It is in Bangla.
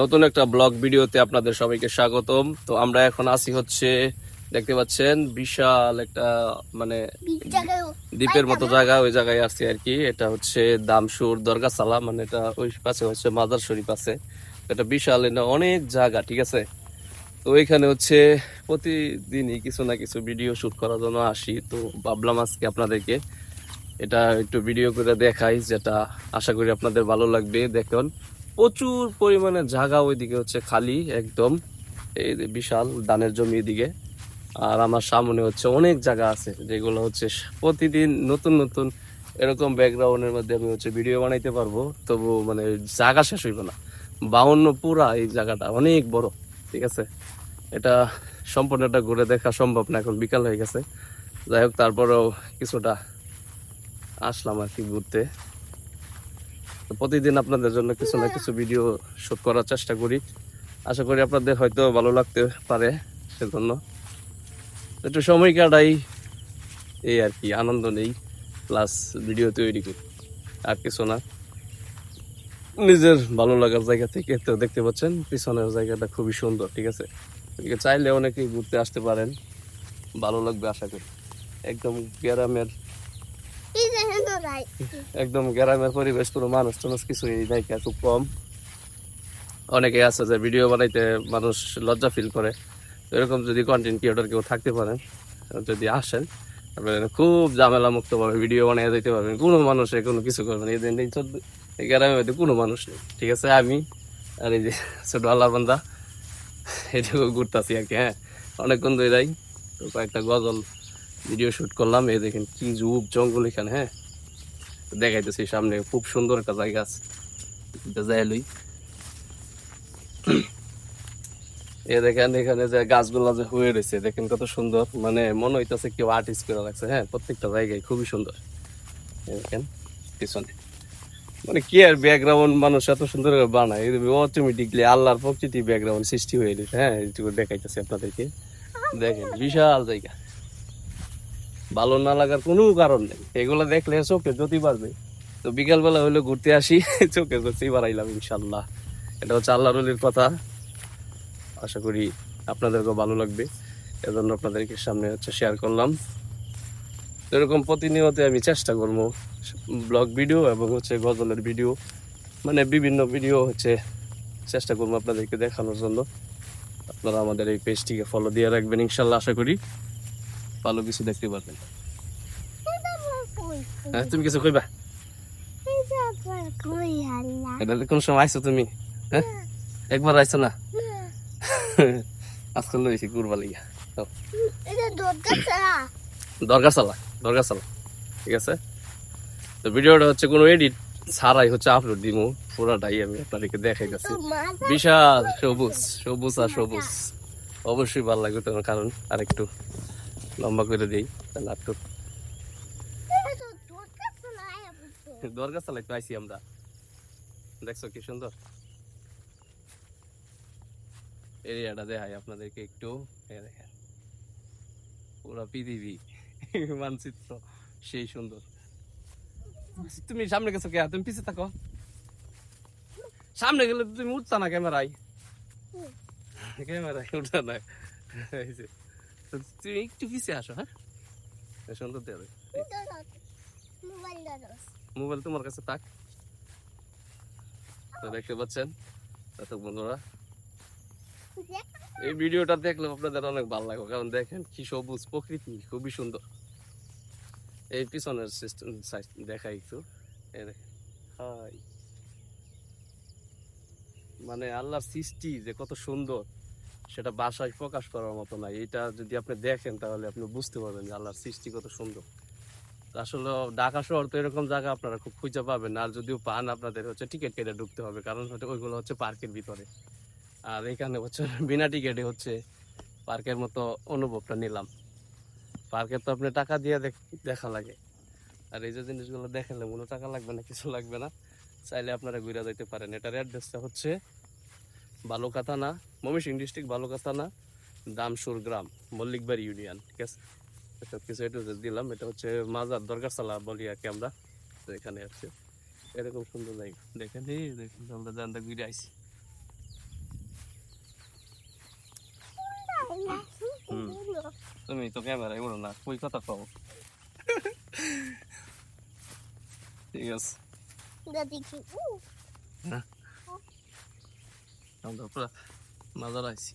নতুন একটা ব্লগ ভিডিওতে আপনাদের সবাইকে স্বাগতম। তো আমরা এখন আসি হচ্ছে, দেখতে পাচ্ছেন, বিশাল একটা মানে দ্বীপের মতো জায়গা, ওই জায়গায় আসছি আর কি। এটা হচ্ছে দামসুর দরগা সালা মানে এটা ওই পাশে হচ্ছে মাজার শরীফ আছে। এটা বিশাল, এটা অনেক জায়গা, ঠিক আছে? তো ওইখানে হচ্ছে প্রতিদিনই কিছু না কিছু ভিডিও শুট করার জন্য আসি। তো ভাবলাম আজকে আপনাদেরকে এটা একটু ভিডিও করে দেখাই যেটা আশা করি আপনাদের ভালো লাগবে। দেখুন, প্রচুর পরিমাণে জায়গা ওইদিকে হচ্ছে খালি একদম। এই বিশাল ধানের জমি এদিকে। আর আমার সামনে হচ্ছে অনেক জায়গা আছে যেগুলো হচ্ছে প্রতিদিন নতুন নতুন এরকম ব্যাকগ্রাউন্ডের মধ্যে আমি হচ্ছে ভিডিও বানাইতে পারব। তবু মানে জায়গা শেষ হইব না। বাউন্ন পুরা এই জায়গাটা অনেক বড়, ঠিক আছে? এটা সম্পূর্ণটা ঘুরে দেখা সম্ভব না, এখন বিকাল হয়ে গেছে। যাই হোক, তারপরেও কিছুটা আসলাম আর কি ঘুরতে। প্রতিদিন আপনাদের জন্য কিছু না কিছু ভিডিও শুট করার চেষ্টা করি। আশা করি আপনাদের হয়তো ভালো লাগতে পারে সেজন্য। একটু সময় কাটাই, এই আর কি, আনন্দ নেই প্লাস ভিডিও তৈরি করি, আর কিছু না। নিজের ভালো লাগার জায়গা থেকে তো দেখতে পাচ্ছেন, পিছনের জায়গাটা খুবই সুন্দর, ঠিক আছে? চাইলে অনেকেই ঘুরতে আসতে পারেন, ভালো লাগবে আশা করি। একদম গ্রামের একদম গ্রামের পরিবেশ, কোনো মানুষ টানুষ কিছু এই জায়গা খুব কম। অনেকে আছে যে ভিডিও বানাইতে মানুষ লজ্জা ফিল করে। তো এরকম যদি কন্টেন্ট ক্রিয়েটর কেউ থাকতে পারেন, যদি আসেন, আপনারা খুব ঝামেলা মুক্ত ভাবে ভিডিও বানিয়ে দিতে পারবেন। কোনো মানুষে কোনো কিছু করবেন এই দিন গ্রামের মধ্যে কোনো মানুষ নেই। ঠিক আছে, আমি আর এই যে ছোট আল্লাহ বান্দা এটুকু ঘুরতাছি আর কি হ্যাঁ। অনেকক্ষণ ধরে যাই তো কয়েকটা গজল ভিডিও শুট করলাম। এই দেখেন কি জুব জঙ্গল এখানে হ্যাঁ। দেখাইতেছি সামনে, খুব সুন্দর একটা জায়গা আছে। এ দেখেন, এখানে যে গাছগুলা যে হয়ে রয়েছে, দেখেন কত সুন্দর। মানে মনে হইতেছে কেউ আর্টিস্ট করে রাখছে হ্যাঁ প্রত্যেকটা জায়গায় খুবই সুন্দর। দেখেন, পিছনে। মানে কি আর ব্যাকগ্রাউন্ড মানুষ এত সুন্দর করে বানায়? অটোমেটিকলি আল্লাহর প্রকৃতি ব্যাকগ্রাউন্ড সৃষ্টি হয়ে গেছে হ্যাঁ এইটুকু দেখাইতেছি আপনাদেরকে। দেখেন, বিশাল জায়গা। ভালো না লাগার কোনো কারণ নেই। এগুলো দেখলে চোখে জ্যোতি বাড়বে। তো বিকালবেলা হইলে ঘুরতে আসি, চোখে জ্যোতি বাড়াইলাম ইনশাল্লাহ এটা হচ্ছে আল্লাহ রলির কথা। আশা করি আপনাদেরকেও ভালো লাগবে। এজন্য আপনাদেরকে সামনে হচ্ছে শেয়ার করলাম। এরকম প্রতিনিয়ত আমি চেষ্টা করব ব্লগ ভিডিও এবং হচ্ছে গজলের ভিডিও মানে বিভিন্ন ভিডিও হচ্ছে চেষ্টা করব আপনাদেরকে দেখানোর জন্য। আপনারা আমাদের এই পেজটিকে ফলো দিয়ে রাখবেন ইনশাল্লাহ আশা করি। ভালো কিছু দেখতে পারবেন। হ্যাঁ তুমি কিছু কইবা? এটা কোন সময় আইছো তুমি? হ্যাঁ? একবার আইছো না? আজকাল লইছি ঘুরবা লাগিয়া তো দরকার চালা দরকার চালা ঠিক আছে? তো ভিডিওটা হচ্ছে কোনো এডিট ছাড়াই হচ্ছে আপলোড দিব। পুরাটাই আমি আপনাদেরকে দেখাই যাচ্ছি বিশাল সবুজ সবুজ আর সবুজ। অবশ্যই ভালো লাগবে তোমার কারণ। আরেকটু লম্বা করে দিই তাহলে চালাই তো আইসি আমরা। দেখছ কি সুন্দর? এরিয়াটা দেখাই আপনাদেরকে একটু। দেখেন। পুরো পৃথিবী মানচিত্র সেই সুন্দর। তুমি সামনে গেছো কে? তুমি পিছে থাকো। সামনে গেলে তুমি উঠতা না ক্যামেরায়। ক্যামেরায় উঠতা না। তুমি একটু পিছে আসো হ্যাঁ? সুন্দর দেবে মোবাইল তোমার কাছে থাক। দেখতে পাচ্ছেন? দর্শক বন্ধুরা। এই ভিডিওটা দেখলে আপনাদের অনেক ভালো লাগবে, কারণ দেখেন কি সবুজ প্রকৃতি, খুবই সুন্দর। এই পিছনের সিস্টেম দেখাই একটু। হাই। মানে আল্লাহর সৃষ্টি যে কত সুন্দর। সেটা বাসায় প্রকাশ করার মতো না এটা যদি আপনি দেখেন, তাহলে আপনি বুঝতে পারবেন যে আল্লাহর সৃষ্টি কত সুন্দর। আসলে ঢাকা শহর তো এরকম জায়গা আপনারা খুব খুঁজে পাবেন, আর যদিও পান আপনাদের হচ্ছে টিকিট কেটে ঢুকতে হবে, কারণ হচ্ছে ওইগুলো হচ্ছে পার্কের ভিতরে। আর এখানে হচ্ছে বিনা টিকিটে হচ্ছে পার্কের মতো অনুভবটা নিলাম। পার্কে তো আপনি টাকা দিয়ে দেখ- লাগে। আর এই যে জিনিসগুলো দেখালে কোনো টাকা লাগবে না, কিছু লাগবে না। চাইলে আপনারা ঘুরে যাইতে পারেন। এটার অ্যাড্রেসটা হচ্ছে বালুকাতানা ময়মনসিংহ ডিস্ট্রিক্ট বালুকাতানা দামসুর গ্রাম মল্লিকবাড়ি ইউনিয়ন ঠিক আছে? সব কিছু এটা দিলাম এটা হচ্ছে মাজার দরগার সালা বলি আর কি আমরা তো এখানে আসছে এরকম সুন্দর জায়গা। দেখেন এই দেখুন আমরা জানতে ঘুরে হুম। তুমি তো ক্যামেরায় বলো না কই কথা কও? ঠিক আছে। উ আমরা পুরা মাজার আইছি